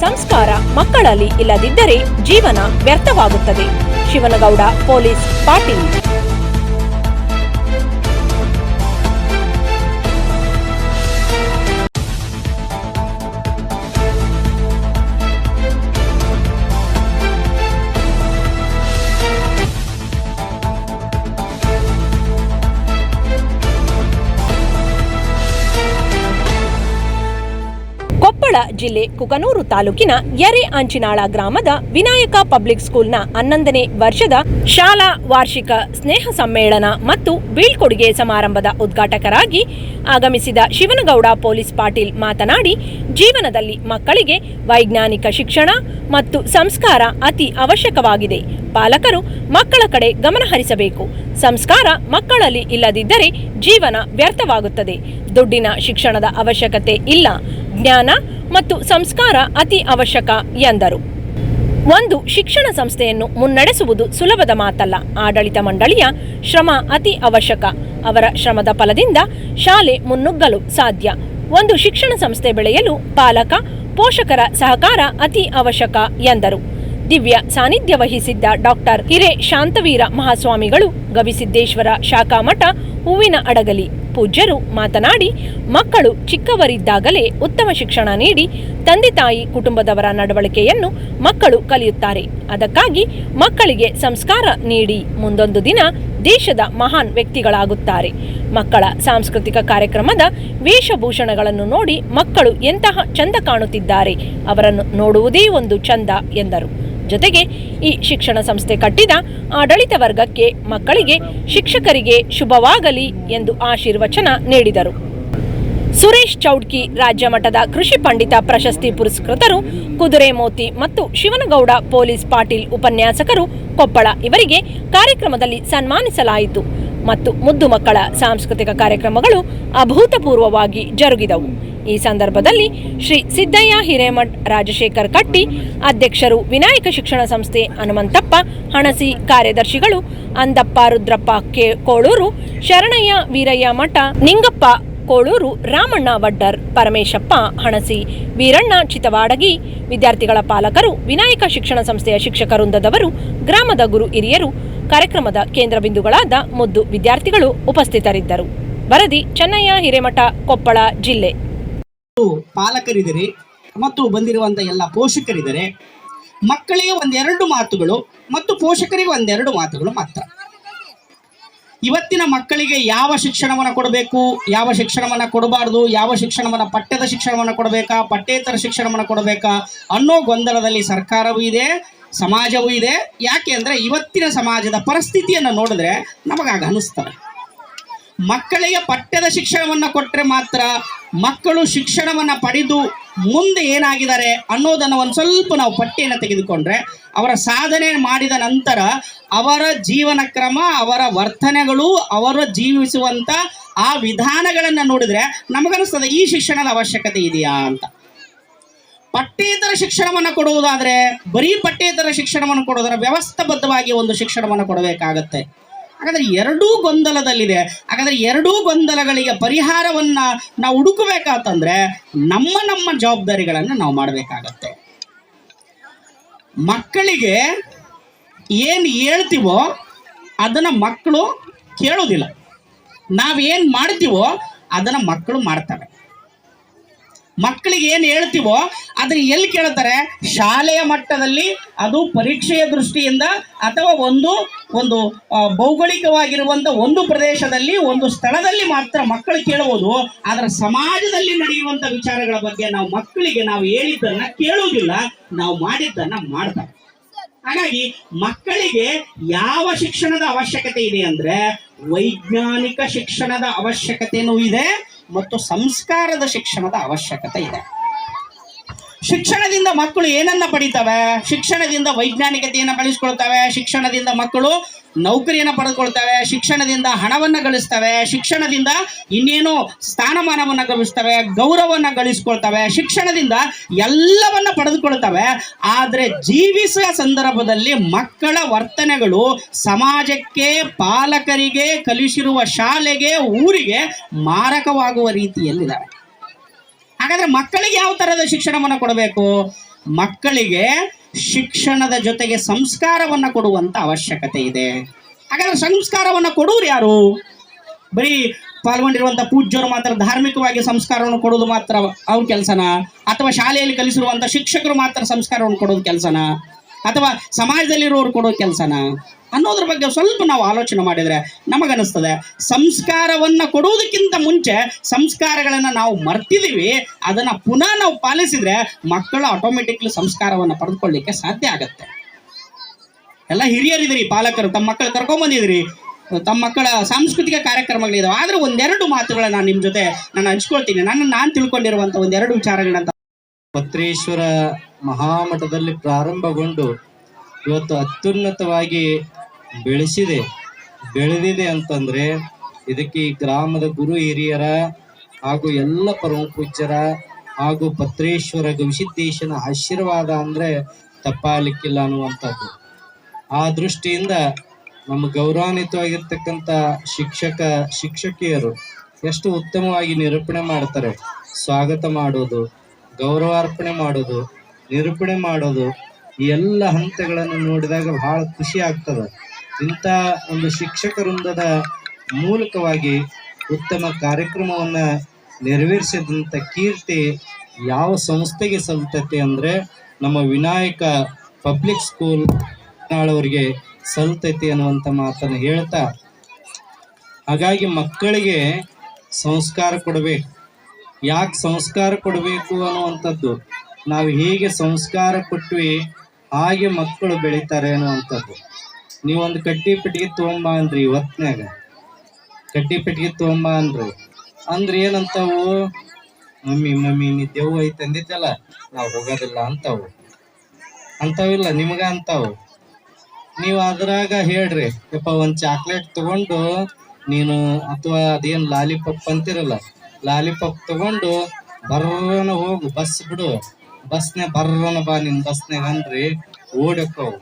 ಸಂಸ್ಕಾರ ಮಕ್ಕಳಲ್ಲಿ ಇಲ್ಲದಿದ್ದರೆ ಜೀವನ ವ್ಯರ್ಥವಾಗುತ್ತದೆ. ಶಿವನಗೌಡ ಪೊಲೀಸ್ ಪಾಟೀಲ್. ಕೊಪ್ಪಳ ಜಿಲ್ಲೆ ಕುಕನೂರು ತಾಲೂಕಿನ ಯರೆ ಅಂಚಿನಾಳ ಗ್ರಾಮದ ವಿನಾಯಕ ಪಬ್ಲಿಕ್ ಸ್ಕೂಲ್ನ ಹನ್ನೊಂದನೇ ವರ್ಷದ ಶಾಲಾ ವಾರ್ಷಿಕ ಸ್ನೇಹ ಸಮ್ಮೇಳನ ಮತ್ತು ಬೀಳ್ಕೊಡುಗೆ ಸಮಾರಂಭದ ಉದ್ಘಾಟಕರಾಗಿ ಆಗಮಿಸಿದ ಶಿವನಗೌಡ ಪೊಲೀಸ್ ಪಾಟೀಲ್ ಮಾತನಾಡಿ, ಜೀವನದಲ್ಲಿ ಮಕ್ಕಳಿಗೆ ವೈಜ್ಞಾನಿಕ ಶಿಕ್ಷಣ ಮತ್ತು ಸಂಸ್ಕಾರ ಅತಿ ಅವಶ್ಯಕವಾಗಿದೆ. ಪಾಲಕರು ಮಕ್ಕಳ ಕಡೆ ಗಮನ ಹರಿಸಬೇಕು. ಸಂಸ್ಕಾರ ಮಕ್ಕಳಲ್ಲಿ ಇಲ್ಲದಿದ್ದರೆ ಜೀವನ ವ್ಯರ್ಥವಾಗುತ್ತದೆ. ದುಡ್ಡಿನ ಶಿಕ್ಷಣದ ಅವಶ್ಯಕತೆ ಇಲ್ಲ. ಜ್ಞಾನ ಮತ್ತು ಸಂಸ್ಕಾರ ಅತಿ ಅವಶ್ಯಕ ಎಂದರು. ಒಂದು ಶಿಕ್ಷಣ ಸಂಸ್ಥೆಯನ್ನು ಮುನ್ನಡೆಸುವುದು ಸುಲಭದ ಮಾತಲ್ಲ. ಆಡಳಿತ ಮಂಡಳಿಯ ಶ್ರಮ ಅತಿ ಅವಶ್ಯಕ. ಅವರ ಶ್ರಮದ ಫಲದಿಂದ ಶಾಲೆ ಮುನ್ನುಗ್ಗಲು ಸಾಧ್ಯ. ಒಂದು ಶಿಕ್ಷಣ ಸಂಸ್ಥೆ ಬೆಳೆಯಲು ಪಾಲಕ, ಪೋಷಕರ ಸಹಕಾರ ಅತಿ ಅವಶ್ಯಕ ಎಂದರು. ದಿವ್ಯ ಸಾನ್ನಿಧ್ಯ ವಹಿಸಿದ್ದ ಡಾಕ್ಟರ್ ಹಿರೇ ಶಾಂತವೀರ ಮಹಾಸ್ವಾಮಿಗಳು ಗವಿಸಿದ್ದೇಶ್ವರ ಶಾಖಾ ಮಠ ಹೂವಿನ ಅಡಗಲಿ. ಪೂಜ್ಯರು ಮಾತನಾಡಿ, ಮಕ್ಕಳು ಚಿಕ್ಕವರಿದ್ದಾಗಲೇ ಉತ್ತಮ ಶಿಕ್ಷಣ ನೀಡಿ, ತಂದೆ ತಾಯಿ ಕುಟುಂಬದವರ ನಡವಳಿಕೆಯನ್ನು ಮಕ್ಕಳು ಕಲಿಯುತ್ತಾರೆ. ಅದಕ್ಕಾಗಿ ಮಕ್ಕಳಿಗೆ ಸಂಸ್ಕಾರ ನೀಡಿ ಮುಂದೊಂದು ದಿನ ದೇಶದ ಮಹಾನ್ ವ್ಯಕ್ತಿಗಳಾಗುತ್ತಾರೆ. ಮಕ್ಕಳ ಸಾಂಸ್ಕೃತಿಕ ಕಾರ್ಯಕ್ರಮದ ವೇಷಭೂಷಣಗಳನ್ನು ನೋಡಿ ಮಕ್ಕಳು ಎಂತಹ ಚಂದ ಕಾಣುತ್ತಿದ್ದಾರೆ, ಅವರನ್ನು ನೋಡುವುದೇ ಒಂದು ಚಂದ ಎಂದರು. ಜೊತೆಗೆ ಈ ಶಿಕ್ಷಣ ಸಂಸ್ಥೆ ಕಟ್ಟಿದ ಆಡಳಿತ ವರ್ಗಕ್ಕೆ ಮಕ್ಕಳಿಗೆ ಶಿಕ್ಷಕರಿಗೆ ಶುಭವಾಗಲಿ ಎಂದು ಆಶೀರ್ವಚನ ನೀಡಿದರು. ಸುರೇಶ್ ಚೌಡ್ಕಿ ರಾಜ್ಯ ಮಟ್ಟದ ಕೃಷಿ ಪಂಡಿತ ಪ್ರಶಸ್ತಿ ಪುರಸ್ಕೃತರು ಕುದುರೆ ಮೋತಿ ಮತ್ತು ಶಿವನಗೌಡ ಪೊಲೀಸ್ ಪಾಟೀಲ್ ಉಪನ್ಯಾಸಕರು ಕೊಪ್ಪಳ ಇವರಿಗೆ ಕಾರ್ಯಕ್ರಮದಲ್ಲಿ ಸನ್ಮಾನಿಸಲಾಯಿತು ಮತ್ತು ಮುದ್ದು ಮಕ್ಕಳ ಸಾಂಸ್ಕೃತಿಕ ಕಾರ್ಯಕ್ರಮಗಳು ಅಭೂತಪೂರ್ವವಾಗಿ ಜರುಗಿದವು. ಈ ಸಂದರ್ಭದಲ್ಲಿ ಶ್ರೀ ಸಿದ್ದಯ್ಯ ಹಿರೇಮಠ್ ರಾಜಶೇಖರ್ ಕಟ್ಟಿ, ಅಧ್ಯಕ್ಷರು ವಿನಾಯಕ ಶಿಕ್ಷಣ ಸಂಸ್ಥೆ ಹನುಮಂತಪ್ಪ, ಹಣಸಿ ಕಾರ್ಯದರ್ಶಿಗಳು ಅಂದಪ್ಪ ರುದ್ರಪ್ಪ ಕೆ ಕೋಳೂರು, ಶರಣಯ್ಯ ವೀರಯ್ಯ ಮಠ, ನಿಂಗಪ್ಪ ಕೋಳೂರು, ರಾಮಣ್ಣ ವಡ್ಡರ್ ಪರಮೇಶಪ್ಪ, ಹಣಸಿ ವೀರಣ್ಣ ಚಿತವಾಡಗಿ, ವಿದ್ಯಾರ್ಥಿಗಳ ಪಾಲಕರು, ವಿನಾಯಕ ಶಿಕ್ಷಣ ಸಂಸ್ಥೆಯ ಶಿಕ್ಷಕ ವೃಂದದವರು, ಗ್ರಾಮದ ಗುರು ಹಿರಿಯರು, ಕಾರ್ಯಕ್ರಮದ ಕೇಂದ್ರ ಬಿಂದುಗಳಾದ ಮುದ್ದು ವಿದ್ಯಾರ್ಥಿಗಳು ಉಪಸ್ಥಿತರಿದ್ದರು. ವರದಿ, ಚೆನ್ನಯ್ಯ ಹಿರೇಮಠ, ಕೊಪ್ಪಳ ಜಿಲ್ಲೆ. ಪಾಲಕರಿದ್ದೀರಿ ಮತ್ತು ಬಂದಿರುವಂಥ ಎಲ್ಲ ಪೋಷಕರಿದ್ದಾರೆ ಮಕ್ಕಳಿಗೆ ಒಂದೆರಡು ಮಾತುಗಳು ಮತ್ತು ಪೋಷಕರಿಗೆ ಒಂದೆರಡು ಮಾತುಗಳು ಮಾತ್ರ. ಇವತ್ತಿನ ಮಕ್ಕಳಿಗೆ ಯಾವ ಶಿಕ್ಷಣವನ್ನು ಕೊಡಬೇಕು, ಯಾವ ಶಿಕ್ಷಣವನ್ನು ಕೊಡಬಾರ್ದು, ಯಾವ ಶಿಕ್ಷಣವನ್ನು ಪಠ್ಯದ ಶಿಕ್ಷಣವನ್ನು ಕೊಡಬೇಕಾ, ಪಠ್ಯೇತರ ಶಿಕ್ಷಣವನ್ನು ಕೊಡಬೇಕಾ ಅನ್ನೋ ಗೊಂದಲದಲ್ಲಿ ಸರ್ಕಾರವೂ ಇದೆ, ಸಮಾಜವೂ ಇದೆ. ಯಾಕೆ ಇವತ್ತಿನ ಸಮಾಜದ ಪರಿಸ್ಥಿತಿಯನ್ನು ನೋಡಿದ್ರೆ ನಮಗಾಗ ಅನಿಸ್ತದೆ ಮಕ್ಕಳಿಗೆ ಪಠ್ಯದ ಶಿಕ್ಷಣವನ್ನು ಕೊಟ್ಟರೆ ಮಾತ್ರ ಮಕ್ಕಳು ಶಿಕ್ಷಣವನ್ನು ಪಡೆದು ಮುಂದೆ ಏನಾಗಿದ್ದಾರೆ ಅನ್ನೋದನ್ನು ಒಂದು ಸ್ವಲ್ಪ ನಾವು ಪಟ್ಟಿಯನ್ನು ತೆಗೆದುಕೊಂಡ್ರೆ ಅವರ ಸಾಧನೆ ಮಾಡಿದ ನಂತರ ಅವರ ಜೀವನ ಕ್ರಮ, ಅವರ ವರ್ತನೆಗಳು, ಅವರು ಜೀವಿಸುವಂಥ ಆ ವಿಧಾನಗಳನ್ನು ನೋಡಿದ್ರೆ ನಮಗನಿಸ್ತದೆ ಈ ಶಿಕ್ಷಣದ ಅವಶ್ಯಕತೆ ಇದೆಯಾ ಅಂತ. ಪಠ್ಯೇತರ ಶಿಕ್ಷಣವನ್ನು ಕೊಡುವುದಾದರೆ ಬರೀ ಪಠ್ಯೇತರ ಶಿಕ್ಷಣವನ್ನು ಕೊಡೋದರ ವ್ಯವಸ್ಥಾಬದ್ಧವಾಗಿ ಒಂದು ಶಿಕ್ಷಣವನ್ನು ಕೊಡಬೇಕಾಗತ್ತೆ. ಹಾಗಾದ್ರೆ ಎರಡೂ ಗೊಂದಲದಲ್ಲಿದೆ. ಹಾಗಾದ್ರೆ ಎರಡೂ ಗೊಂದಲಗಳಿಗೆ ಪರಿಹಾರವನ್ನು ನಾವು ಹುಡುಕಬೇಕಾತಂದ್ರೆ ನಮ್ಮ ನಮ್ಮ ಜವಾಬ್ದಾರಿಗಳನ್ನು ನಾವು ಮಾಡಬೇಕಾಗತ್ತೆ. ಮಕ್ಕಳಿಗೆ ಏನು ಹೇಳ್ತೀವೋ ಅದನ್ನು ಮಕ್ಕಳು ಕೇಳೋದಿಲ್ಲ. ನಾವೇನು ಮಾಡ್ತೀವೋ ಅದನ್ನು ಮಕ್ಕಳು ಮಾಡ್ತವೆ ಮಕ್ಕಳಿಗೆ ಏನು ಹೇಳ್ತೀವೋ ಅದನ್ನ ಎಲ್ಲಿ ಕೇಳ್ತಾರೆ? ಶಾಲೆಯ ಮಟ್ಟದಲ್ಲಿ ಅದು ಪರೀಕ್ಷೆಯ ದೃಷ್ಟಿಯಿಂದ ಅಥವಾ ಒಂದು ಒಂದು ಭೌಗೋಳಿಕವಾಗಿರುವಂಥ ಒಂದು ಪ್ರದೇಶದಲ್ಲಿ, ಒಂದು ಸ್ಥಳದಲ್ಲಿ ಮಾತ್ರ ಮಕ್ಕಳು ಕೇಳಬಹುದು ಆದರೆ ಸಮಾಜದಲ್ಲಿ ನಡೆಯುವಂಥ ವಿಚಾರಗಳ ಬಗ್ಗೆ ನಾವು ಮಕ್ಕಳಿಗೆ ನಾವು ಹೇಳಿದ್ದನ್ನ ಕೇಳುವುದಿಲ್ಲ, ನಾವು ಮಾಡಿದ್ದನ್ನು ಮಾಡ್ತಾರೆ. ಹಾಗಾಗಿ ಮಕ್ಕಳಿಗೆ ಯಾವ ಶಿಕ್ಷಣದ ಅವಶ್ಯಕತೆ ಇದೆ ಅಂದ್ರೆ ವೈಜ್ಞಾನಿಕ ಶಿಕ್ಷಣದ ಅವಶ್ಯಕತೆನೂ ಇದೆ ಮತ್ತು ಸಂಸ್ಕಾರದ ಶಿಕ್ಷಣದ ಅವಶ್ಯಕತೆ ಇದೆ. ಶಿಕ್ಷಣದಿಂದ ಮಕ್ಕಳು ಏನನ್ನ ಪಡಿತವೆ? ಶಿಕ್ಷಣದಿಂದ ವೈಜ್ಞಾನಿಕತೆಯನ್ನು ಬೆಳೆಸ್ಕೊಳ್ತವೆ ಶಿಕ್ಷಣದಿಂದ ಮಕ್ಕಳು ನೌಕರಿಯನ್ನು ಪಡೆದುಕೊಳ್ತವೆ, ಶಿಕ್ಷಣದಿಂದ ಹಣವನ್ನು ಗಳಿಸ್ತವೆ, ಶಿಕ್ಷಣದಿಂದ ಇನ್ನೇನು ಸ್ಥಾನಮಾನವನ್ನು ಗಳಿಸ್ತವೆ ಗೌರವವನ್ನು ಗಳಿಸ್ಕೊಳ್ತವೆ, ಶಿಕ್ಷಣದಿಂದ ಎಲ್ಲವನ್ನ ಪಡೆದುಕೊಳ್ತವೆ. ಆದರೆ ಜೀವಿಸುವ ಸಂದರ್ಭದಲ್ಲಿ ಮಕ್ಕಳ ವರ್ತನೆಗಳು ಸಮಾಜಕ್ಕೆ, ಪಾಲಕರಿಗೆ, ಕಲಿಸಿರುವ ಶಾಲೆಗೆ, ಊರಿಗೆ ಮಾರಕವಾಗುವ ರೀತಿಯಲ್ಲಿದ್ದಾವೆ ಹಾಗಾದ್ರೆ ಮಕ್ಕಳಿಗೆ ಯಾವ ತರದ ಶಿಕ್ಷಣವನ್ನು ಕೊಡಬೇಕು? ಮಕ್ಕಳಿಗೆ ಶಿಕ್ಷಣದ ಜೊತೆಗೆ ಸಂಸ್ಕಾರವನ್ನ ಕೊಡುವಂತ ಅವಶ್ಯಕತೆ ಇದೆ. ಹಾಗಾದ್ರೆ ಸಂಸ್ಕಾರವನ್ನ ಕೊಡುವರು ಯಾರು? ಬರೀ ಪಾಲ್ಗೊಂಡಿರುವಂತ ಪೂಜ್ಯರು ಮಾತ್ರ, ಧಾರ್ಮಿಕವಾಗಿ ಸಂಸ್ಕಾರವನ್ನು ಕೊಡೋದು ಮಾತ್ರ ಅವ್ರ ಕೆಲಸನ? ಅಥವಾ ಶಾಲೆಯಲ್ಲಿ ಕಲಿಸಿರುವಂತ ಶಿಕ್ಷಕರು ಮಾತ್ರ ಸಂಸ್ಕಾರವನ್ನು ಕೊಡೋದು ಕೆಲಸನ? ಅಥವಾ ಸಮಾಜದಲ್ಲಿರೋರು ಕೊಡೋ ಕೆಲಸನ? ಅನ್ನೋದ್ರ ಬಗ್ಗೆ ಸ್ವಲ್ಪ ನಾವು ಆಲೋಚನೆ ಮಾಡಿದ್ರೆ ನಮಗನಿಸ್ತದೆ ಸಂಸ್ಕಾರವನ್ನ ಕೊಡುವುದಕ್ಕಿಂತ ಮುಂಚೆ ಸಂಸ್ಕಾರಗಳನ್ನು ನಾವು ಮರ್ತಿದ್ದೀವಿ ಅದನ್ನ ಪುನಃ ನಾವು ಪಾಲಿಸಿದ್ರೆ ಮಕ್ಕಳು ಆಟೋಮೆಟಿಕ್ಲಿ ಸಂಸ್ಕಾರವನ್ನ ಪಡೆದುಕೊಳ್ಳಿಕ್ಕೆ ಸಾಧ್ಯ ಆಗುತ್ತೆ. ಎಲ್ಲ ಹಿರಿಯರಿದ್ದೀರಿ, ಪಾಲಕರು, ತಮ್ಮ ಮಕ್ಕಳು ಕರ್ಕೊಂಡ್ ಬಂದಿದ್ರಿ ತಮ್ಮ ಮಕ್ಕಳ ಸಾಂಸ್ಕೃತಿಕ ಕಾರ್ಯಕ್ರಮಗಳಿದಾವೆ. ಆದರೆ ಒಂದೆರಡು ಮಾತುಗಳನ್ನ ನಾನು ನಿಮ್ಮ ಜೊತೆ ನಾನು ಹಂಚ್ಕೊಳ್ತೀನಿ. ನನ್ನ, ನಾನು ತಿಳ್ಕೊಂಡಿರುವಂತ ಒಂದೆರಡು ವಿಚಾರಗಳನ್ನ ಪತ್ರೇಶ್ವರ ಮಹಾಮಠದಲ್ಲಿ ಪ್ರಾರಂಭಗೊಂಡು ಇವತ್ತು ಅತ್ಯುನ್ನತವಾಗಿ ಬೆಳೆಸಿದೆ, ಬೆಳೆದಿದೆ ಅಂತಂದ್ರೆ ಇದಕ್ಕೆ ಗ್ರಾಮದ ಗುರು ಹಿರಿಯರ ಹಾಗೂ ಎಲ್ಲ ಪರಮ ಪೂಜ್ಯರ ಹಾಗೂ ಪತ್ರೇಶ್ವರ ಗವಿಸಿದ್ದೇಶನ ಆಶೀರ್ವಾದ ಅಂದ್ರೆ ತಪ್ಪಾಲಿಕ್ಕಿಲ್ಲ ಅನ್ನುವಂಥದ್ದು. ಆ ದೃಷ್ಟಿಯಿಂದ ನಮ್ಮ ಗೌರವಾನ್ವಿತವಾಗಿರ್ತಕ್ಕಂಥ ಶಿಕ್ಷಕ, ಶಿಕ್ಷಕಿಯರು ಎಷ್ಟು ಉತ್ತಮವಾಗಿ ನಿರೂಪಣೆ ಮಾಡ್ತಾರೆ, ಸ್ವಾಗತ ಮಾಡೋದು ಗೌರವಾರ್ಪಣೆ ಮಾಡೋದು, ನಿರೂಪಣೆ ಮಾಡೋದು, ಈ ಎಲ್ಲ ಹಂತಗಳನ್ನು ನೋಡಿದಾಗ ಬಹಳ ಖುಷಿ ಆಗ್ತದೆ. ಇಂಥ ಒಂದು ಶಿಕ್ಷಕ ವೃಂದದ ಮೂಲಕವಾಗಿ ಉತ್ತಮ ಕಾರ್ಯಕ್ರಮವನ್ನು ನೆರವೇರಿಸಿದಂಥ ಕೀರ್ತಿ ಯಾವ ಸಂಸ್ಥೆಗೆ ಸಲ್ತತೆ ಅಂದರೆ ನಮ್ಮ ವಿನಾಯಕ ಪಬ್ಲಿಕ್ ಸ್ಕೂಲ್ ಅವರಿಗೆ ಸಲ್ತೈತಿ ಅನ್ನುವಂಥ ಮಾತನ್ನು ಹೇಳ್ತಾ, ಹಾಗಾಗಿ ಮಕ್ಕಳಿಗೆ ಸಂಸ್ಕಾರ ಕೊಡಬೇಕು. ಯಾಕೆ ಸಂಸ್ಕಾರ ಕೊಡಬೇಕು ಅನ್ನುವಂಥದ್ದು? ನಾವು ಹೇಗೆ ಸಂಸ್ಕಾರ ಕೊಟ್ವಿ, ಹಾಗೆ ಮಕ್ಕಳು ಬೆಳೀತಾರೆ ಅನ್ನುವಂಥದ್ದು. ನೀವೊಂದು ಕಟ್ಟಿ ಪೆಟ್ಟಿಗೆ ತೊಗೊಂಬ ಅಂದ್ರಿ ಇವತ್ತಿನಾಗ ಕಟ್ಟಿ ಪೆಟ್ಟಿಗೆ ತೊಗೊಂಬ ಅಂದ್ರಿ. ಅಂದ್ರೆ ಏನಂತಾವು? ಮಮ್ಮಿ ಮಮ್ಮಿ, ನೀ ದೇವ್ ಐತೆ ಅಂದಿದ್ದಲ್ಲ ನಾವು ಹೋಗೋದಿಲ್ಲ ಅಂತಾವು. ಅಂತಾವಿಲ್ಲ, ನಿಮ್ಗೆ ಅಂತಾವು. ನೀವು ಅದ್ರಾಗ ಹೇಳ್ರಿ, ಯಪ್ಪ ಒಂದು ಚಾಕ್ಲೇಟ್ ತಗೊಂಡು ನೀನು, ಅಥವಾ ಅದೇನು ಲಾಲಿಪಪ್ ಅಂತಿರಲ್ಲ ಲಾಲಿಪಾಪ್ ತಗೊಂಡು ಬರ್ರನ ಹೋಗು ಬಸ್ ಬಿಡು. ಬಸ್ನೇ ಬರ್ರನ ಬಾ ನಿನ್ ಬಸ್ನೇ ಅಂದ್ರಿ ಓಡಕ್ಕವು.